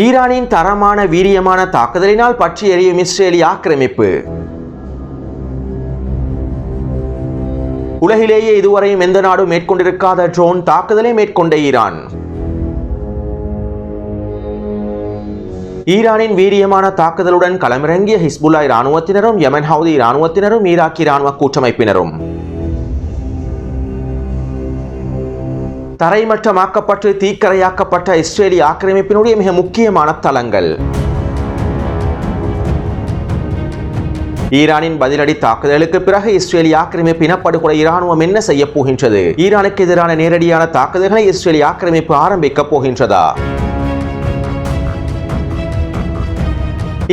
ஈரானின் தரமான வீரியமான தாக்குதலினால் பற்றி எரியும் இஸ்ரேலிய ஆக்கிரமிப்பு. உலகிலேயே இதுவரையும் எந்த நாடும் மேற்கொண்டிருக்காத ட்ரோன் தாக்குதலை மேற்கொண்ட ஈரான். ஈரானின் வீரியமான தாக்குதலுடன் களமிறங்கிய ஹிஸ்புல்லா இராணுவத்தினரும் யமன் ஹவுதி இராணுவத்தினரும் ஈராக்கி இராணுவ கூட்டமைப்பினரும். தரைமட்டமாக்கப்பட்டு தீக்கரையாக்கப்பட்ட இஸ்ரேலிய ஆக்கிரமிப்பினுடைய மிக முக்கியமான தளங்கள். ஈரானின் பதிலடி தாக்குதலுக்கு பிறகு இஸ்ரேலிய ஆக்கிரமிப்பு இனப்படுகொலை இராணுவம் என்ன செய்ய போகின்றது? ஈரானுக்கு எதிரான நேரடியான தாக்குதல்களை இஸ்ரேலிய ஆக்கிரமிப்பு ஆரம்பிக்கப் போகின்றதா?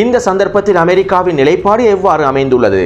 இந்த சந்தர்ப்பத்தில் அமெரிக்காவின் நிலைப்பாடு எவ்வாறு அமைந்துள்ளது?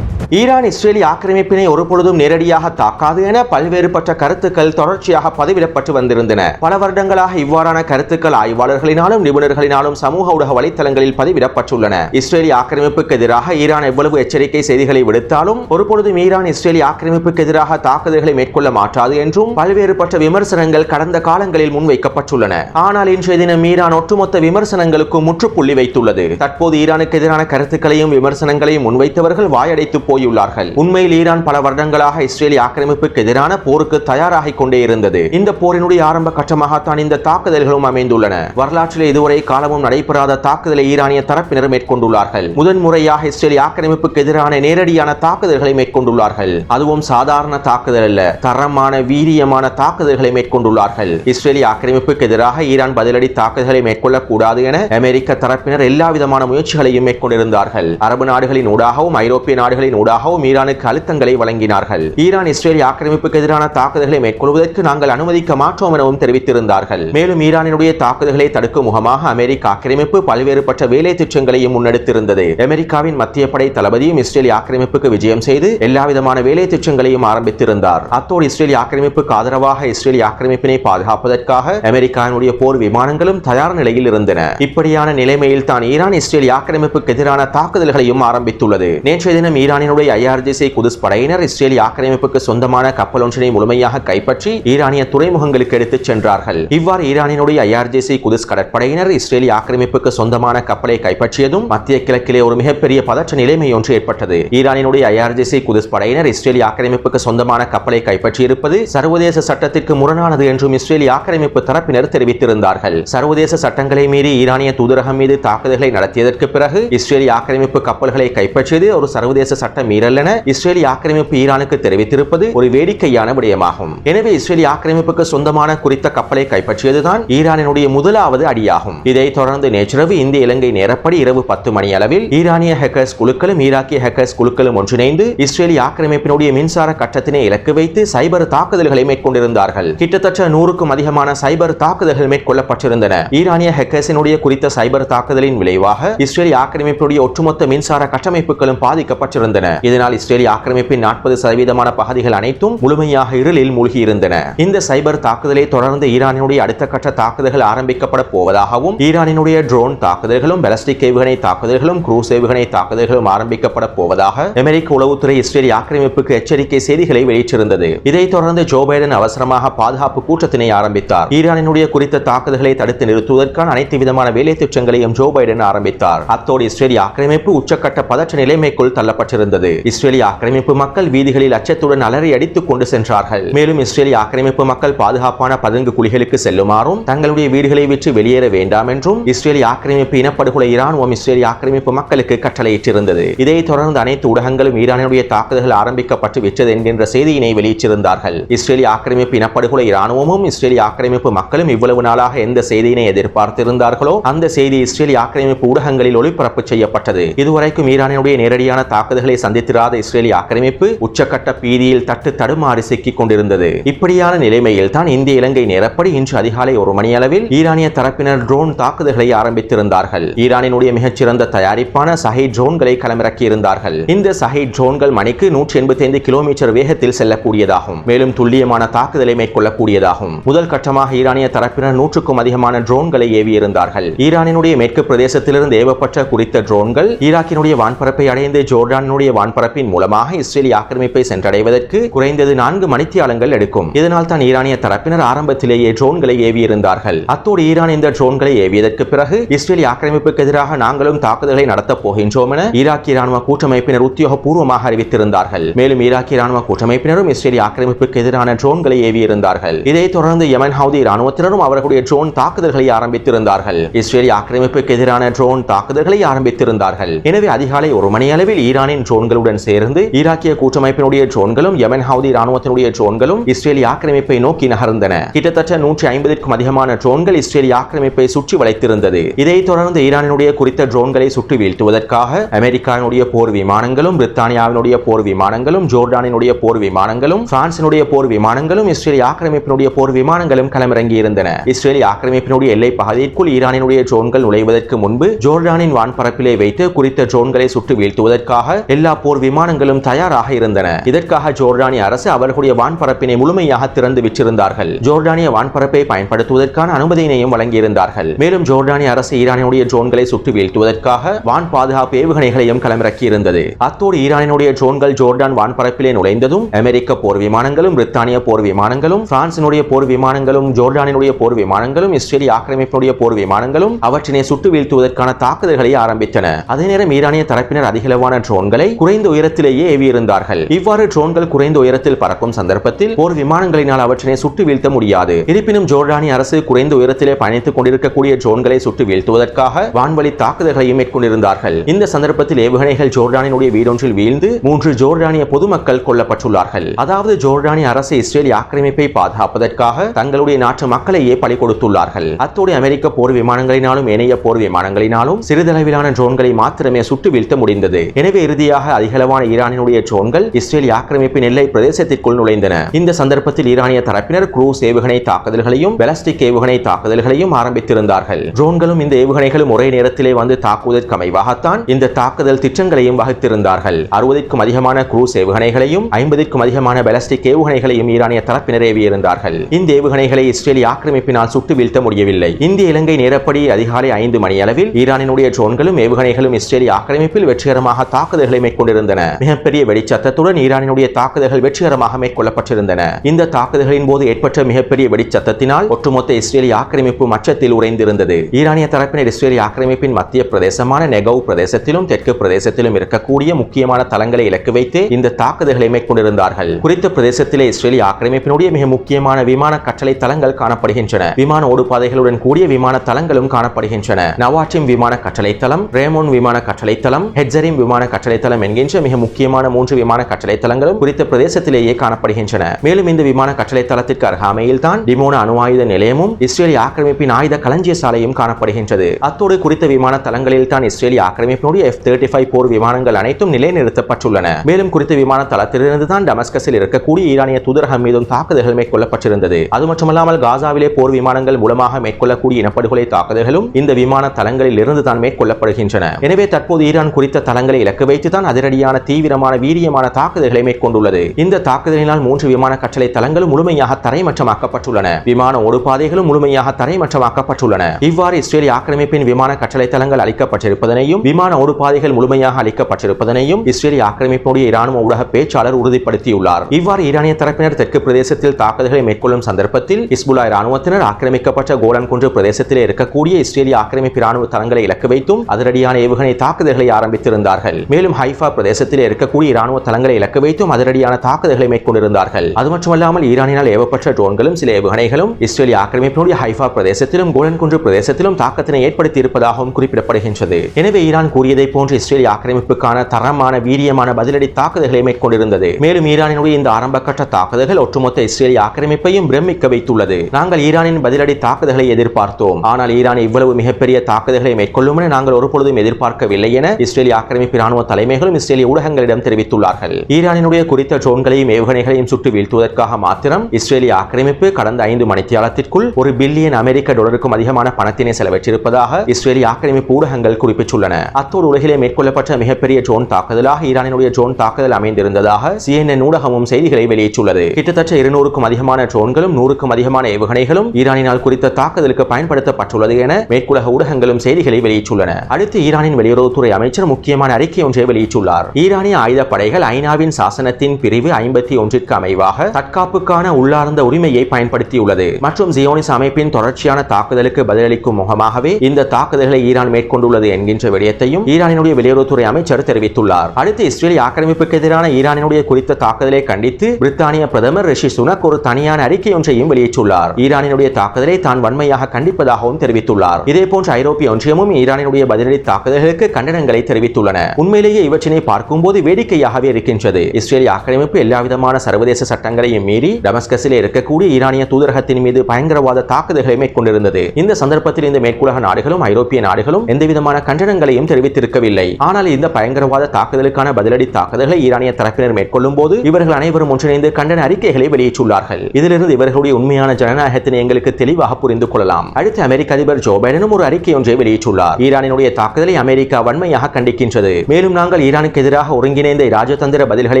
ஈரான் இஸ்ரேலிய ஆக்கிரமிப்பினை ஒருபொழுதும் நேரடியாக தாக்காது என பல்வேறுபட்ட கருத்துக்கள் தொடர்ச்சியாக பதிவிடப்பட்டு வந்திருந்தன. பல வருடங்களாக இவ்வாறான கருத்துக்கள் ஆய்வாளர்களினாலும் நிபுணர்களினாலும் சமூக ஊடக வலைத்தளங்களில் பதிவிடப்பட்டுள்ளன. இஸ்ரேலிய ஆக்கிரமிப்புக்கு எதிராக ஈரான் எவ்வளவு எச்சரிக்கை செய்திகளை விடுத்தாலும் ஒருபொழுதும் ஈரான் இஸ்ரேலிய ஆக்கிரமிப்புக்கு எதிராக தாக்குதல்களை மேற்கொள்ள மாட்டாது என்றும் பல்வேறுபட்ட விமர்சனங்கள் கடந்த காலங்களில் முன்வைக்கப்பட்டுள்ளன. ஆனால் இன்றைய தினம் ஈரான் ஒட்டுமொத்த விமர்சனங்களுக்கு முற்றுப்புள்ளி வைத்துள்ளது. தற்போது ஈரானுக்கு எதிரான கருத்துக்களையும் விமர்சனங்களையும் முன்வைத்தவர்கள் வாயடைத்து போய் கூறியுள்ளார்கள் உண்மையில் ஈரான் பல வருடங்களாக இஸ்ரேலிய ஆக்கிரமிப்புக்கு எதிரான போருக்கு தயாராகிக் கொண்டே இருந்தது. இந்த போரினுடைய ஆரம்ப கட்டமாகத்தான் இந்த தாக்குதல்களும் அமைந்துள்ளன. வரலாற்றில் இதுவரை காலமும் நடைபெறாத தாக்குதலை ஈரானிய தரப்பினர் மேற்கொண்டுள்ளார்கள். முதன்முறையாக இஸ்ரேலிய ஆக்கிரமிப்புக்கு எதிரான நேரடியான தாக்குதல்களை மேற்கொண்டுள்ளார்கள். அதுவும் சாதாரண தாக்குதல் அல்ல தரமான வீரியமான தாக்குதல்களை மேற்கொண்டுள்ளார்கள். இஸ்ரேலிய ஆக்கிரமிப்புக்கு எதிராக ஈரான் பதிலடி தாக்குதல்களை மேற்கொள்ளக்கூடாது என அமெரிக்க தரப்பினர் எல்லா விதமான முயற்சிகளையும் மேற்கொண்டிருந்தார்கள். அரபு நாடுகளின் ஊடாகவும் ஐரோப்பிய நாடுகளின் ஊடாகவும் ஈரானுக்கு அழுத்தங்களை வழங்கினார்கள். ஈரான் இஸ்ரேலிய ஆக்கிரமிப்புக்கு எதிரான தாக்குதல்களை மேற்கொள்வதற்கு நாங்கள் அனுமதிக்க மாட்டோம் எனவும் தெரிவித்திருந்தார்கள். மேலும் ஈரானினுடைய தாக்குதல்களை தடுக்கும் முகமாக அமெரிக்க ஆக்கிரமிப்பு பல்வேறுபட்ட வேலை திட்டங்களையும் முன்னெடுத்திருந்தது. அமெரிக்காவின் மத்திய படை தளபதியும் இஸ்ரேல் ஆக்கிரமிப்புக்கு விஜயம் செய்து எல்லாவிதமான வேலை திட்டங்களையும் ஆரம்பித்திருந்தார். அத்தோடு இஸ்ரேலிய ஆக்கிரமிப்புக்கு ஆதரவாக இஸ்ரேலிய ஆக்கிரமிப்பினை பாதுகாப்பதற்காக அமெரிக்காவினுடைய போர் விமானங்களும் தயார் நிலையில் இருந்தன. இப்படியான நிலைமையில் தான் ஈரான் இஸ்ரேலிய ஆக்கிரமிப்புக்கு எதிரான தாக்குதல்களையும் ஆரம்பித்துள்ளது. நேற்றைய தினம் ஈரானின் ஈரானினுடைய ஐஆர்ஜிசி குதிஸ் படையினர் இஸ்ரேலிய ஆக்கிரமிப்புக்கு சொந்தமான கப்பல் ஒன்றினை முழுமையாக கைப்பற்றி ஈரானிய துறைமுகங்களுக்கு எடுத்துச் சென்றார்கள். இவ்வாறு ஈரானினுடைய ஐஆர்ஜிசி குதிஸ் கடற்படையினர் இஸ்ரேலிய ஆக்கிரமிப்புக்கு சொந்தமான கப்பலை கைப்பற்றியதும் மத்திய கிழக்கிலே ஒரு மிகப்பெரிய பதற்ற நிலைமை ஒன்று ஏற்பட்டது. ஈரானினுடைய ஐஆர்ஜிசி குதிஸ் படையினர் இஸ்ரேலிய ஆக்கிரமிப்புக்கு சொந்தமான கப்பலை கைப்பற்றியிருப்பது சர்வதேச சட்டத்திற்கு முரணானது என்றும் இஸ்ரேலிய ஆக்கிரமிப்பு தரப்பினர் தெரிவித்திருந்தார்கள். சர்வதேச சட்டங்களை மீறி ஈரானிய தூதரகம் மீது தாக்குதல்களை நடத்தியதற்கு பிறகு இஸ்ரேலிய ஆக்கிரமிப்பு கப்பல்களை கைப்பற்றியது ஒரு சர்வதேச சட்ட மீறல் என இஸ்ரேலிய ஆக்கிரமிப்பு ஈரானுக்கு தெரிவித்திருப்பது ஒரு வேடிக்கையான விடயமாகும். எனவே இஸ்ரேலிய ஆக்கிரமிப்புக்கு சொந்தமான குறித்த கப்பலை கைப்பற்றியதுதான் ஈரானினுடைய முதலாவது அடியாகும். இதைத் தொடர்ந்து நேற்றிரவு இந்திய இலங்கை நேரப்படி இரவு பத்து மணி அளவில் ஈரானிய ஹெக்கர்ஸ் குழுக்களும் ஈராக்கிய ஹெக்கர்ஸ் குழுக்களும் ஒன்றிணைந்து இஸ்ரேலிய ஆக்கிரமிப்பினுடைய மின்சார கட்டத்தினை இலக்கு வைத்து சைபர் தாக்குதல்களை மேற்கொண்டிருந்தார்கள். கிட்டத்தட்ட நூறுக்கும் அதிகமான சைபர் தாக்குதல்கள் மேற்கொள்ளப்பட்டிருந்தன. ஈரானிய ஹெக்கர்ஸினுடைய குறித்த சைபர் தாக்குதலின் விளைவாக இஸ்ரேலிய ஆக்கிரமிப்புடைய ஒட்டுமொத்த மின்சார கட்டமைப்புகளும் பாதிக்கப்பட்டிருந்தன. இதனால் இஸ்ரேலிய ஆக்கிரமிப்பின் நாற்பது சதவீதமான பகுதிகள் அனைத்தும் முழுமையாக இருளில் மூழ்கியிருந்தன. இந்த சைபர் தாக்குதலை தொடர்ந்து ஈரானினுடைய அடுத்த கட்ட தாக்குதல்கள் ஆரம்பிக்கப்பட போவதாகவும் ஈரானினுடைய ட்ரோன் தாக்குதல்களும் பெலஸ்டிக் ஏவுகணை தாக்குதல்களும் குரூஸ் ஏவுகணை தாக்குதல்களும் ஆரம்பிக்கப்பட போவதாக அமெரிக்க உளவுத்துறை இஸ்ரேலிய ஆக்கிரமிப்புக்கு எச்சரிக்கை செய்திகளை வெளியிட்டிருந்தது. இதைத் தொடர்ந்து ஜோ பைடன் அவசரமாக பாதுகாப்பு கூட்டத்தினை ஆரம்பித்தார். ஈரானினுடைய குறித்த தாக்குதல்களை தடுத்து நிறுத்துவதற்கான அனைத்து விதமான வேலை திட்டங்களையும் ஜோ பைடன் ஆரம்பித்தார். அத்தோடு இஸ்ரேலிய ஆக்கிரமிப்பு உச்சக்கட்ட பதற்ற நிலைமைக்குள் தள்ளப்பட்டிருந்தது. இஸ்ரேலிய ஆக்கிரமிப்பு மக்கள் வீதிகளில் அச்சத்துடன் அலறி அடித்துக் கொண்டு சென்றார்கள். மேலும் இஸ்ரேலிய ஆக்கிரமிப்பு மக்கள் பாதுகாப்பான பதுங்கு குழிகளுக்கு செல்லுமாறும் தங்களுடைய வீடுகளை விற்று வெளியேற வேண்டாம் என்றும் இஸ்ரேலிய ஆக்கிரமிப்பு இனப்படுகொலை இராணுவம் இஸ்ரேலிய ஆக்கிரமிப்பு மக்களுக்கு கட்டளையிட்டிருந்தது. இதைத் தொடர்ந்து அனைத்து ஊடகங்களும் ஈரானுடைய தாக்குதல்கள் ஆரம்பிக்கப்பட்டு விட்டது என்கின்ற செய்தியினை வெளியிட்டிருந்தார்கள். இஸ்ரேலிய ஆக்கிரமிப்பு இனப்படுகொலை இராணுவமும் இஸ்ரேலிய ஆக்கிரமிப்பு மக்களும் இவ்வளவு நாளாக எந்த செய்தியினை எதிர்பார்த்திருந்தார்களோ அந்த செய்தி இஸ்ரேலிய ஆக்கிரமிப்பு ஊடகங்களில் ஒளிபரப்பு செய்யப்பட்டது. இதுவரைக்கும் ஈரானினுடைய நேரடியான தாக்குதல்களை சந்தித்திராத இஸ்ரேலிய ஆக்கிரமிப்பு உச்சக்கட்ட பீதியில் தட்டு தடுமாறி சிக்கிக் கொண்டிருந்தது. இப்படியான நிலைமையில் தான் இந்திய இலங்கை நேரப்படி இன்று அதிகாலை ஒரு மணி அளவில் ஈரானிய தரப்பினர் ட்ரோன் தாக்குதல்களை ஆரம்பித்திருந்தார்கள். ஈரானினுடைய மிகச்சிறந்த தயாரிப்பான சஹை ட்ரோன்களை களமிறக்கியிருந்தார்கள். இந்த சஹை ட்ரோன்கள் மணிக்கு நூற்றி எண்பத்தி ஐந்து கிலோமீட்டர் வேகத்தில் செல்லக்கூடியதாகும். மேலும் துல்லியமான தாக்குதலை மேற்கொள்ளக்கூடியதாகும். முதல் கட்டமாக ஈரானிய தரப்பினர் நூற்றுக்கும் அதிகமான ட்ரோன்களை ஏவியிருந்தார்கள். ஈரானினுடைய மேற்கு பிரதேசத்திலிருந்து ஏவப்பட்ட குறித்த ட்ரோன்கள் ஈராக்கினுடைய வான்பரப்பை அடைந்து ஜோர்டானுடைய வான்பரப்பின் மூலமாக இஸ்ரேலிய ஆக்கிரமிப்பை சென்றடைவதற்கு குறைந்தது நான்கு மணித்தியாலங்கள் எடுக்கும். இதனால் தான் ஈரானிய தரப்பினர் ஆரம்பத்திலேயே ட்ரோன்களை ஏவியிருந்தார்கள். அத்தோடு ஈரான் இந்த ட்ரோன்களை ஏவியதற்கு பிறகு இஸ்ரேலிய ஆக்கிரமிப்புக்கு எதிராக நாங்களும் தாக்குதலை நடத்தப் போகின்றோம் என ஈராக்கிய ராணுவ கூட்டமைப்பினர் உத்தியோகபூர்வமாக அறிவித்திருந்தார்கள். மேலும் ஈராக்கிய ராணுவ கூட்டமைப்பினரும் இஸ்ரேலிய ஆக்கிரமிப்புக்கு எதிரான ட்ரோன்களை ஏவியிருந்தார்கள். இதைத் தொடர்ந்து யமன் ஹவுதி ராணுவத்தினரும் அவர்களுடைய ட்ரோன் தாக்குதல்களை ஆரம்பித்திருந்தார்கள். இஸ்ரேலிய ஆக்கிரமிப்புக்கு எதிரான ட்ரோன் தாக்குதல்களை ஆரம்பித்திருந்தார்கள். எனவே அதிகாலை ஒரு மணி அளவில் ஈரானின் ட்ரோன்களுடன் சேர்ந்து ஈராக்கிய கூட்டமைப்பினுடைய ட்ரோன்களும் யமன் ஹவுதி ராணுவத்தினுடைய ட்ரோன்களும் இஸ்ரேலிய ஆக்கிரமிப்பை நோக்கி நகர்ந்தன. கிட்டத்தட்ட நூற்றி ஐம்பதிற்கும் அதிகமான ட்ரோன்கள் இஸ்ரேலிய ஆக்கிரமிப்பை சுற்றி வளைத்திருந்தது. இதைத் தொடர்ந்து ஈரானினுடைய குறித்த ட்ரோன்களை சுட்டு வீழ்த்துவதற்காக அமெரிக்காவினுடைய போர் விமானங்களும் பிரித்தானியாவினுடைய போர் விமானங்களும் ஜோர்டானினுடைய போர் விமானங்களும் பிரான்சினுடைய போர் விமானங்களும் இஸ்ரேலிய ஆக்கிரமிப்பினுடைய போர் விமானங்களும் களமிறங்கி இருந்தன இஸ்ரேலிய ஆக்கிரமிப்பினுடைய எல்லை பகுதிக்குள் ஈரானினுடைய ட்ரோன்கள் நுழைவதற்கு முன்பு ஜோர்டானின் வான்பரப்பிலே வைத்து குறித்த ட்ரோன்களை சுட்டு வீழ்த்துவதற்காக எல்லா போர் விமானங்களும் தயாராக இருந்தன. இதற்காக ஜோர்டானிய அரசு அவர்களுடைய வான்பரப்பினை முழுமையாக திறந்து விற்றிருந்தார்கள். ஜோர்டானிய வான்பரப்பை பயன்படுத்துவதற்கான அனுமதியினையும் வழங்கியிருந்தார்கள். மேலும் ஜோர்டானிய அரசு ஈரானினுடைய ட்ரோன்களை சுட்டு வீழ்த்துவதற்காக வான் பாதுகாப்பு ஏவுகணைகளையும் களமிறக்கியிருந்தது. அத்தோடு ஈரானினுடைய ட்ரோன்கள் ஜோர்டான் வான்பரப்பிலே நுழைந்ததும் அமெரிக்க போர் விமானங்களும் பிரித்தானிய போர் விமானங்களும் பிரான்சினுடைய போர் விமானங்களும் ஜோர்டானினுடைய போர் விமானங்களும் இஸ்ரேலிய ஆக்கிரமிப்பினுடைய போர் விமானங்களும் அவற்றினை சுட்டு வீழ்த்துவதற்கான தாக்குதல்களை ஆரம்பித்தன. அதே நேரம் ஈரானிய தரப்பினர் அதிகளவான ட்ரோன்களை குறைந்த உயரத்திலேயே ஏவியிருந்தார்கள். இவ்வாறு ட்ரோன்கள் குறைந்த உயரத்தில் பறக்கும் சந்தர்ப்பத்தில் போர் விமானங்களினால் அவற்றினை சுட்டு வீழ்த்த முடியாது. இருப்பினும் ஜோர்டானிய அரசு குறைந்த உயரத்திலே பயணித்துக் கொண்டிருக்கக்கூடிய ட்ரோன்களை சுட்டு வீழ்த்துவதற்காக வான்வழி தாக்குதல்களையும் மேற்கொண்டிருந்தார்கள். இந்த சந்தர்ப்பத்தில் ஏவுகணைகள் ஜோர்டானினுடைய வீடொன்றில் வீழ்ந்து மூன்று ஜோர்டானிய பொதுமக்கள் கொல்லப்பட்டுள்ளார்கள். அதாவது ஜோர்டானிய அரசு இஸ்ரேலிய ஆக்கிரமிப்பை பாதுகாப்பதற்காக தங்களுடைய நாட்டு மக்களையே பலி கொடுத்துள்ளார்கள். அத்தோடு அமெரிக்க போர் விமானங்களினாலும் ஏனைய போர் விமானங்களினாலும் சிறிதளவிலான ட்ரோன்களை மாத்திரமே சுட்டு வீழ்த்த முடிந்தது. எனவே இறுதியாக அதிகளவான ஈரானினுடைய ட்ரோன்கள் இஸ்ரேல் ஆக்கிரமிப்பின் எல்லை பிரதேசத்திற்குள் நுழைந்தன. இந்த சந்தர்ப்பத்தில் ஈரானிய தரப்பினர் குரூஸ் ஏவுகணை தாக்குதல்களையும் பெலஸ்டிக் ஏவுகணை தாக்குதல்களையும் ஆரம்பித்திருந்தார்கள். ட்ரோன்களும் இந்த ஏவுகணைகளும் ஒரே நேரத்திலே வந்து தாக்குவதற்கு அமைவாகத்தான் இந்த தாக்குதல் திட்டங்களையும் வகுத்திருந்தார்கள். அறுபதுக்கும் அதிகமான குரூஸ் ஏவுகணைகளையும் ஐம்பதுக்கும் அதிகமான பெலஸ்டிக் ஏவுகணைகளையும் ஈரானிய தரப்பினர் ஏவியிருந்தார்கள். இந்த ஏவுகணைகளை இஸ்ரேல் ஆக்கிரமிப்பினால் சுட்டு வீழ்த்த முடியவில்லை. இந்திய இலங்கை நேரப்படி அதிகாலை ஐந்து மணி அளவில் ஈரானினுடைய ட்ரோன்களும் ஏவுகணைகளும் இஸ்ரேலிய ஆக்கிரமிப்பில் வெற்றிகரமாக தாக்குதல்களை மேற்கொண்டு கொண்டிருந்தன. மிகப்பெரிய வெடிச்சத்தத்துடன் ஈரானினுடைய தாக்குதல்கள் வெற்றிகரமாக மேற்கொள்ளப்பட்டிருந்தன. இந்த தாக்குதல்களின் போது ஏற்பட்ட மிகப்பெரிய வெடிச்சத்தத்தினால் ஒட்டுமொத்த இஸ்ரேலிய ஆக்கிரமிப்பு மச்சத்தில் உறைந்திருந்தது. ஈரானிய தரப்பினர் இஸ்ரேலிய ஆக்கிரமிப்பின் மத்திய பிரதேசமான நெகவ் பிரதேசத்திலும் தெற்கு பிரதேசத்திலும் இருக்கக்கூடிய முக்கியமான தளங்களை இலக்கு வைத்து இந்த தாக்குதல்களை மேற்கொண்டிருந்தார்கள். குறித்த பிரதேசத்திலே இஸ்ரேலிய ஆக்கிரமிப்பினுடைய மிக முக்கியமான விமான கட்டளை தளங்கள் காணப்படுகின்றன. விமான ஓடுபாதைகளுடன் கூடிய விமான தளங்களும் காணப்படுகின்றன. நவாட்டிம் விமான கட்டளை தளம் ரேமோன் விமான கட்டளை தளம் ஹெட்ஜரிம் விமான கட்டளை தளம் என்கின்ற மிக முக்கியமான மூன்று விமான கட்டளை தளங்களும் குறித்த பிரதேசத்திலேயே காணப்படுகின்றன. மேலும் இந்த விமான கட்டளை தளத்திற்கு அருகாமையில் தான் டிமோன அணு ஆயுத நிலையமும் இஸ்ரேலிய ஆக்கிரமிப்பின் ஆயுத களஞ்சிய சாலையும் காணப்படுகின்றது. அத்தோடு குறித்த விமான தளங்களில் தான் இஸ்ரேலிய ஆக்கிரமிப்பினுடைய எஃப் தேர்ட்டி ஃபைவ் போர் விமானங்கள் அனைத்தும் நிலைநிறுத்தப்பட்டுள்ளன. மேலும் குறித்த விமான தளத்திலிருந்து தான் டமஸ்கஸில் இருக்கக்கூடிய ஈரானிய தூதரகம் மீதும் தாக்குதல்கள் மேற்கொள்ளப்பட்டிருந்தது. அது மட்டுமல்லாமல் காசாவிலே போர் விமானங்கள் மூலமாக மேற்கொள்ளக்கூடிய இனப்படுகொலை தாக்குதல்களும் இந்த விமான தளங்களில் இருந்து தான் மேற்கொள்ளப்படுகின்றன. எனவே தற்போது ஈரான் குறித்த தளங்களை இலக்கு வைத்து தான் அதிரடியான தீவிரமான வீரியமான தாக்குதல்களை மேற்கொண்டுள்ளது. இந்த தாக்குதலினால் மூன்று விமான கட்டளை தளங்களும் முழுமையாக தரைமற்றமாக்கப்பட்டுள்ளன. விமான ஓடுபாதைகளும் முழுமையாக தரைமற்றமாக்கப்பட்டுள்ளன. இவ்வாறு இஸ்ரேலிய ஆக்கிரமிப்பின் விமான கட்டளை தளங்கள் அளிக்கப்பட்டிருப்பதனையும் விமான ஓடுபாதைகள் முழுமையாக அளிக்கப்பட்டிருப்பதனையும் இஸ்ரேலிய ஆக்கிரமிப்புடைய இராணுவ ஊடக பேச்சாளர் உறுதிப்படுத்தியுள்ளார். இவ்வாறு ஈரானிய தரப்பினர் தெற்கு பிரதேசத்தில் தாக்குதல்களை மேற்கொள்ளும் சந்தர்ப்பத்தில் இஸ்புல்லா இராணுவத்தினர் ஆக்கிரமிக்கப்பட்ட கோலன் குன்று பிரதேசத்திலே இருக்கக்கூடிய இஸ்ரேலிய ஆக்கிரமிப்பு இராணுவ தளங்களை இலக்கு வைத்தும் அதிரடியான ஏவுகணை தாக்குதல்களை ஆரம்பித்திருந்தார்கள். மேலும் ஹைஃபா பிரதேசத்திலே இருக்கக்கூடிய இராணுவ தளங்களை இலக்கு வைத்தும் அதிரடியான தாக்குதல்களை மேற்கொண்டிருந்தார்கள். அது மட்டுமல்லாமல் ஈரானினால் ஏவப்பட்ட ட்ரோன்களும் சில ஏவுகணைகளும் இஸ்ரேலிய ஆக்கிரமிப்பினுடைய ஹைஃபா பிரதேசத்திலும் கோலன் குன்று பிரதேசத்திலும் தாக்கத்தினை ஏற்படுத்தி இருப்பதாகவும் குறிப்பிடப்படுகின்றது. எனவே ஈரான் கூறியதை போன்று இஸ்ரேலிய ஆக்கிரமிப்புக்கான தரமான வீரியமான பதிலடி தாக்குதல்களை மேற்கொண்டிருந்தது. மேலும் ஈரானினுடைய இந்த ஆரம்ப கட்ட தாக்குதல்கள் ஒட்டுமொத்த இஸ்ரேலிய ஆக்கிரமிப்பையும் பிரமிக்க வைத்துள்ளது. நாங்கள் ஈரானின் பதிலடி தாக்குதல்களை எதிர்பார்த்தோம். ஆனால் ஈரான் இவ்வளவு மிகப்பெரிய தாக்குதல்களை மேற்கொள்ளும் என நாங்கள் ஒருபொழுதும் எதிர்பார்க்கவில்லை என இஸ்ரேலிய ஆக்கிரமிப்பு ராணுவ தலைமைகளும் இஸ்ரேலிய ஊடகங்களிடம் தெரிவித்துள்ளார்கள். ஈரானினுடைய குறித்த ட்ரோன்களையும் ஏவுகணைகளையும் சுட்டு வீழ்த்துவதற்காக மாத்திரம் இஸ்ரேலிய ஆக்கிரமிப்பு கடந்த ஐந்து மணித்தியாலத்திற்குள் ஒரு பில்லியன் அமெரிக்க டாலருக்கும் அதிகமான பணத்தினை செலவிட்டிருப்பதாக இஸ்ரேலிய ஆக்கிரமிப்பு ஊடகங்கள் குறிப்பிட்டுள்ளன. அத்தோடு உலகிலே மேற்கொள்ளப்பட்ட மிகப்பெரிய ட்ரோன் தாக்குதலாக ஈரானினுடைய ட்ரோன் தாக்குதல் அமைந்திருந்ததாக சிஎன்என் ஊடகமும் செய்திகளை வெளியிட்டுள்ளது. கிட்டத்தட்ட இருநூறுக்கும் அதிகமான ட்ரோன்களும் நூறுக்கும் அதிகமான ஏவுகணைகளும் ஈரானினால் குறித்த தாக்குதலுக்கு பயன்படுத்தப்பட்டுள்ளது என மேற்குலக ஊடகங்களும் செய்திகளை வெளியிட்டுள்ளன. அடுத்து ஈரானின் வெளியுறவுத்துறை அமைச்சர் முக்கியமான அறிக்கை ஒன்றை வெளியிட்டுள்ளார். தெரிவித்துள்ளார் ஈரானிய ஆயுதப்படைகள் ஐநாவின் சாசனத்தின் பிரிவு ஐம்பத்தி ஒன்றிற்கு அமைவாக தற்காப்புக்கான உள்ளார்ந்த உரிமையை பயன்படுத்தியுள்ளது. மற்றும் ஜியோனிஸ் அமைப்பின் தொடர்ச்சியான தாக்குதலுக்கு பதிலளிக்கும் முகமாகவே இந்த தாக்குதல்களை ஈரான் மேற்கொண்டுள்ளது என்கின்ற விடயத்தையும் ஈரானினுடைய வெளியுறவுத்துறை அமைச்சர் தெரிவித்துள்ளார். அடுத்து இஸ்ரேல் ஆக்கிரமிப்புக்கு எதிரான ஈரானினுடைய குறித்த தாக்குதலை கண்டித்து பிரித்தானிய பிரதமர் ரிஷி சுனக் ஒரு தனியான அறிக்கை ஒன்றையும் வெளியிட்டுள்ளார். ஈரானினுடைய தாக்குதலை தான் வன்மையாக கண்டிப்பதாகவும் தெரிவித்துள்ளார். இதேபோன்று ஐரோப்பிய ஒன்றியமும் ஈரானினுடைய பதிலடி தாக்குதல்களுக்கு கண்டனங்களை தெரிவித்துள்ளன. உண்மையிலேயே இவற்றின் பார்க்கும்போது வேடிக்கையாகவே இருக்கின்றது. இஸ்ரேலிய ஆக்கிரமிப்பு எல்லாவிதமான சர்வதேச சட்டங்களையும் மீறி டமஸ்கஸில் இருக்கக்கூடிய ஈரானிய தூதரகத்தின் மீது பயங்கரவாத தாக்குதல்களை மேற்கொண்டிருந்தது. இந்த சந்தர்ப்பத்தில் இந்த மேற்குலக நாடுகளும் ஐரோப்பிய நாடுகளும் எந்தவிதமான கண்டனங்களையும் தெரிவித்திருக்கவில்லை. ஆனால் இந்த பயங்கரவாத தாக்குதலுக்கான பதிலடி தாக்குதல்களை ஈரானிய தரப்பினர் மேற்கொள்ளும் போது இவர்கள் அனைவரும் ஒன்றிணைந்து கண்டன அறிக்கைகளை வெளியிட்டுள்ளார்கள். இதிலிருந்து இவர்களுடைய உண்மையான ஜனநாயகத்தினை எங்களுக்கு தெளிவாக புரிந்து கொள்ளலாம். அடுத்து அமெரிக்க அதிபர் ஜோ பைடனும் ஒரு அறிக்கை ஒன்றை வெளியிட்டுள்ளார். ஈரானினுடைய தாக்குதலை அமெரிக்கா வன்மையாக கண்டிக்கின்றது. மேலும் நாங்கள் ஈரான் ஈரானுக்கு எதிராக ஒருங்கிணைந்த ராஜதந்திர பதில்களை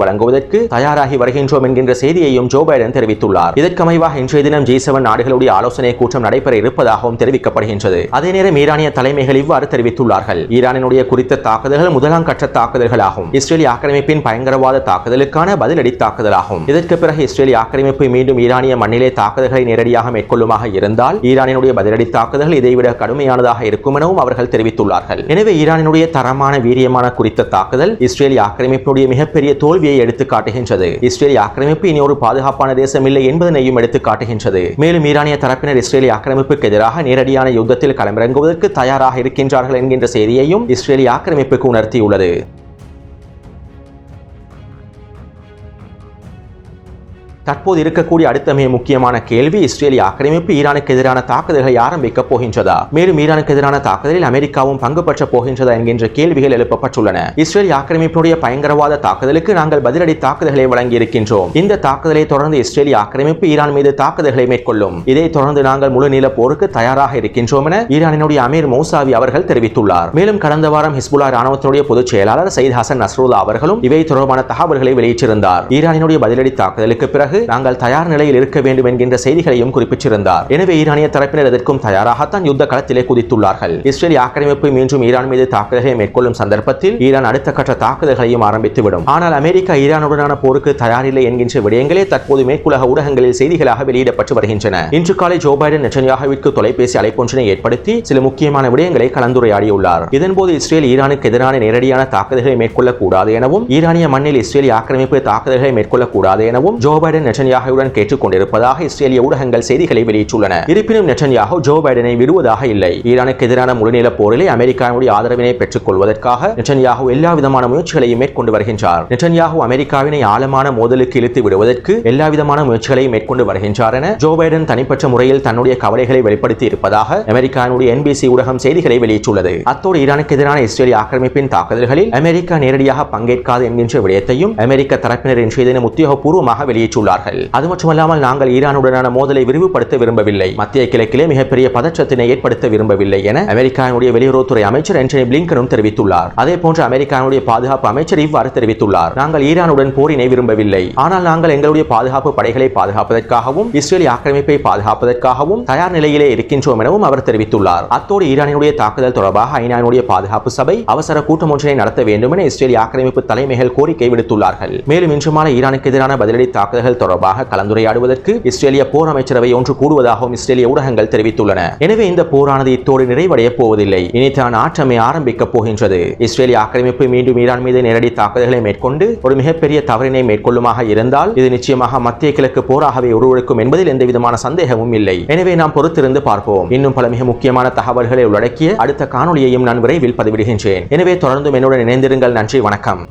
வழங்குவதற்கு தயாராகி வருகின்றோம் என்கின்ற செய்தியையும் ஜோ பைடன் தெரிவித்துள்ளார். இதற்கமைவாக இன்றைய தினம் ஜி செவன் நாடுகளுடைய ஆலோசனை கூட்டம் நடைபெற இருப்பதாகவும் தெரிவிக்கப்படுகின்றது. அதே நேரம் ஈரானிய தலைமைகள் இவ்வாறு தெரிவித்துள்ளார்கள். ஈரானினுடைய குறித்த தாக்குதல்கள் முதலாம் கட்ட தாக்குதல்களாகும். இஸ்ரேலி ஆக்கிரமிப்பின் பயங்கரவாத தாக்குதலுக்கான பதிலடி தாக்குதலாகும். இதற்கு பிறகு இஸ்ரேலிய ஆக்கிரமிப்பு மீண்டும் ஈரானிய மண்ணிலே தாக்குதல்களை நேரடியாக மேற்கொள்ளுமாக இருந்தால் ஈரானினுடைய பதிலடி தாக்குதல்கள் இதைவிட கடுமையானதாக இருக்கும் எனவும் அவர்கள் தெரிவித்துள்ளார்கள். எனவே ஈரானினுடைய தரமான வீரியமான குறித்த தாக்குதல் இஸ்ரேலிய ஆக்கிரமிப்பினுடைய மிகப்பெரிய தோல்வியை எடுத்து காட்டுகின்றது. இஸ்ரேலிய ஆக்கிரமிப்பு இனி ஒரு பாதுகாப்பான தேசம் இல்லை என்பதனையும் எடுத்து காட்டுகின்றது. மேலும் ஈரானிய தரப்பினர் இஸ்ரேலிய ஆக்கிரமிப்புக்கு எதிராக நேரடியான யுத்தத்தில் களமிறங்குவதற்கு தயாராக இருக்கின்றார்கள் என்கின்ற செய்தியையும் இஸ்ரேலிய ஆக்கிரமிப்புக்கு உணர்த்தியுள்ளது. தற்போது இருக்கக்கூடிய அடுத்த மிக முக்கியமான கேள்வி இஸ்ரேலிய ஆக்கிரமிப்பு ஈரானுக்கு எதிரான தாக்குதல்களை ஆரம்பிக்கப் போகின்றதா? மேலும் ஈரானுக்கு எதிரான தாக்குதலில் அமெரிக்காவும் பங்கு பற்ற போகின்றதா என்கின்ற கேள்விகள் எழுப்பப்பட்டுள்ளன. இஸ்ரேல் ஆக்கிரமிப்பினுடைய பயங்கரவாத தாக்குதலுக்கு நாங்கள் பதிலடி தாக்குதல்களை வழங்கி இருக்கின்றோம் இந்த தாக்குதலை தொடர்ந்து இஸ்ரேலிய ஆக்கிரமிப்பு ஈரான் மீது தாக்குதல்களை மேற்கொள்ளும். இதை தொடர்ந்து நாங்கள் முழு நீள போருக்கு தயாராக இருக்கின்றோம் என ஈரானினுடைய அமீர் மௌசாவி அவர்கள் தெரிவித்துள்ளார். மேலும் கடந்த வாரம் ஹிஸ்புல்லா ராணுவத்தினுடைய பொதுச் செயலாளர் சயித் ஹசன் நஸ்ருல்லா அவர்களும் இவை தொடர்பான தகவல்களை வெளியிட்டிருந்தார். ஈரானினுடைய பதிலடி தாக்குதலுக்கு பிறகு நாங்கள் தயார் நிலையில் இருக்க வேண்டும் என்கின்ற செய்திகளையும் குறிப்பிட்டிருந்தார். எனவே ஈரானிய தரப்பினர் எதற்கும் தயாராகத்தான் யுத்த களத்திலே குதித்துள்ளார்கள். இஸ்ரேல் ஆக்கிரமிப்பு மீண்டும் ஈரான் மீது தாக்குதல்களை மேற்கொள்ளும் சந்தர்ப்பத்தில் ஈரான் அடுத்த கட்ட தாக்குதல்களையும் ஆரம்பித்துவிடும். ஆனால் அமெரிக்கா ஈரானுடனான போருக்கு தயாரில்லை என்கின்ற விடயங்களே தற்போது மேற்குலக ஊடகங்களில் செய்திகளாக வெளியிடப்பட்டு வருகின்றன. இன்று காலை ஜோ பைடன் நெட்டன்யாகுவிற்கு தொலைபேசி அழைப்பொன்றினை ஏற்படுத்தி சில முக்கியமான விடயங்களை கலந்துரையாடியுள்ளார். இதன்போது இஸ்ரேல் ஈரானுக்கு எதிரான நேரடியான தாக்குதல்களை மேற்கொள்ளக்கூடாது எனவும் ஈரானிய மண்ணில் இஸ்ரேல் ஆக்கிரமிப்பு தாக்குதல்களை மேற்கொள்ளக்கூடாது எனவும் ஜோ பைடன் நெட்டன்யாகுவுடன் கேட்டுக் கொண்டிருப்பதாக இஸ்ரேலிய ஊடகங்கள் செய்திகளை வெளியிட்டுள்ளன. இருப்பினும் நெட்டன்யாகு ஜோ பைடனை விடுவதாக இல்லை. ஈரானுக்கு எதிரான முழுநில போரிலே அமெரிக்காவுடைய ஆதரவினை பெற்றுக் கொள்வதற்காக நெட்டன்யாகு எல்லா விதமான முயற்சிகளையும் மேற்கொண்டு வருகின்றார். நெட்டன்யாகு அமெரிக்காவினை ஆழமான மோதலுக்கு இழுத்து விடுவதற்கு எல்லா விதமான முயற்சிகளையும் மேற்கொண்டு வருகின்றார் என ஜோ பைடன் தனிப்பட்ட முறையில் தன்னுடைய கவலைகளை வெளிப்படுத்தி இருப்பதாக அமெரிக்காவினுடைய என்பிசி ஊடகம் செய்திகளை வெளியிட்டுள்ளது. அத்தோடு ஈரானுக்கு எதிரான இஸ்ரேலிய ஆக்கிரமிப்பின் தாக்குதல்களில் அமெரிக்கா நேரடியாக பங்கேற்காது என்கின்ற விடயத்தையும் அமெரிக்க தரப்பினர் இன்றைய தினம் உத்தியோகபூர்வமாக வெளியிட்டுள்ளார்கள் அது மட்டுமல்லாமல் நாங்கள் ஈரானுடனான மோதலை விரிவுபடுத்த விரும்பவில்லை. மத்திய கிழக்கிலே மிகப்பெரிய பதற்றத்தினை ஏற்படுத்த விரும்பவில்லை என அமெரிக்காவுடைய வெளியுறவுத்துறை அமைச்சர் ஆண்டனி பிளிங்கனும் தெரிவித்துள்ளார். அதே போன்று அமெரிக்காவுடைய பாதுகாப்பு அமைச்சர் இவ்வாறு தெரிவித்துள்ளார். நாங்கள் ஈரானுடன் போரினை விரும்பவில்லை. ஆனால் நாங்கள் எங்களுடைய பாதுகாப்பு படைகளை பாதுகாப்பதற்காகவும் இஸ்ரேலிய ஆக்கிரமிப்பை பாதுகாப்பதற்காகவும் தயார் நிலையிலே இருக்கின்றோம் எனவும் அவர் தெரிவித்துள்ளார். அத்தோடு ஈரானுடைய தாக்குதல் தொடர்பாக ஐநானுடைய பாதுகாப்பு சபை அவசர கூட்டம் ஒன்றினை நடத்த வேண்டும் என இஸ்ரேலிய ஆக்கிரமிப்பு தலைமைகள் கோரிக்கை விடுத்துள்ளார்கள். மேலும் இன்று மாலை ஈரானுக்கு எதிரான பதிலடி தாக்குதல்கள் தொடர்பாக கலந்துரையாடுவதற்கு இஸ்ரேலிய போர் அமைச்சரவை ஒன்று கூடுவதாகவும் இஸ்ரேலிய ஊடகங்கள் தெரிவித்துள்ளன. எனவே இந்த போரானது இத்தோடு நிறைவடைய போவதில்லை. இனிதான் ஆற்றமே ஆரம்பிக்கப் போகின்றது. இஸ்ரேலிய ஆக்கிரமிப்பு மீண்டும் ஈரான் மீது நேரடி தாக்குதல்களை மேற்கொண்டு ஒரு மிகப்பெரிய தவறினை மேற்கொள்ளுமாக இருந்தால் இது நிச்சயமாக மத்திய கிழக்கு போராகவே உருவெடுக்கும் என்பதில் எந்த விதமான சந்தேகமும் இல்லை. எனவே நாம் பொறுத்திருந்து பார்ப்போம். இன்னும் பல மிக முக்கியமான தகவல்களை உள்ளடக்கிய அடுத்த காணொளியையும் நான் விரைவில் பதிவிடுகின்றேன். எனவே தொடர்ந்தும் என்னுடன் இணைந்திருங்கள். நன்றி. வணக்கம்.